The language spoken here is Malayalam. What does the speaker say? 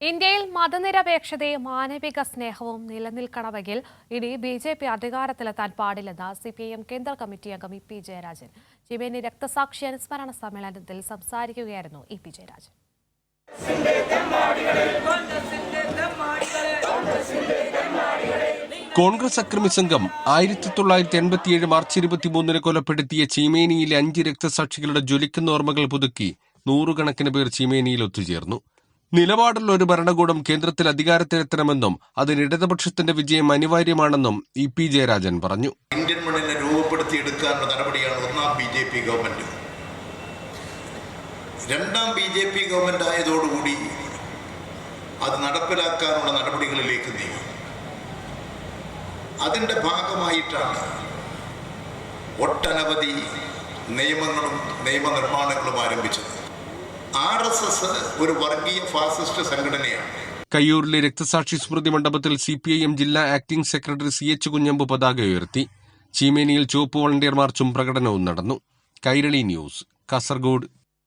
ഇന്ത്യയിൽ മതനിരപേക്ഷതയും മാനവിക സ്നേഹവും നിലനിൽക്കണമെങ്കിൽ ഇനി ബി ജെ പി അധികാരത്തിലെത്താൻ പാടില്ലെന്ന് സി പി എം കേന്ദ്ര കമ്മിറ്റി അംഗം ഇ പി ജയരാജൻ. ചിമേനി രക്തസാക്ഷി അനുസ്മരണ സമ്മേളനത്തിൽ സംസാരിക്കുകയായിരുന്നു ഇ പി ജയരാജൻ. കോൺഗ്രസ് അക്രമി സംഘം ആയിരത്തി തൊള്ളായിരത്തി എൺപത്തിയേഴ് മാർച്ച് ഇരുപത്തിമൂന്നിന് കൊലപ്പെടുത്തിയ ചീമേനിയിലെ അഞ്ച് രക്തസാക്ഷികളുടെ ജ്വലിക്കുന്ന ഓർമ്മകൾ പുതുക്കി നൂറുകണക്കിന് പേർ ചീമേനിയിൽ ഒത്തുചേർന്നു. നിലപാടുള്ള ഒരു ഭരണകൂടം കേന്ദ്രത്തിൽ അധികാരത്തിലെത്തണമെന്നും അതിന് ഇടതുപക്ഷത്തിന്റെ വിജയം അനിവാര്യമാണെന്നും ഇ പി ജയരാജൻ പറഞ്ഞു. ഇന്ത്യൻ മണ്ണിനെ രൂപപ്പെടുത്തിയെടുക്കാനുള്ള നടപടിയാണ് ഒന്നാം ബി ജെ പി ഗവൺമെന്റ്. രണ്ടാം ബി ജെ പി ഗവൺമെന്റ് ആയതോടുകൂടി അത് നടപ്പിലാക്കാനുള്ള നടപടികളിലേക്ക് നീങ്ങി. അതിന്റെ ഭാഗമായിട്ടാണ് ഒട്ടനവധി നിയമങ്ങളും നിയമനിർമ്മാണങ്ങളും ആരംഭിച്ചത്. ആർ എസ് എസ് ഒരു വർഗീയ ഫാസിസ്റ്റ് സംഘടനയാണ്. കയ്യൂരിലെ രക്തസാക്ഷി സ്മൃതി മണ്ഡപത്തിൽ സി പി ഐ എം ജില്ലാ acting secretary C H Kunhambu പതാക ഉയർത്തി. ചീമേനിയിൽ ചുവപ്പ് വളണ്ടിയർ മാർച്ചും പ്രകടനവും നടന്നു. കൈരളി ന്യൂസ് കാസർഗോഡ്.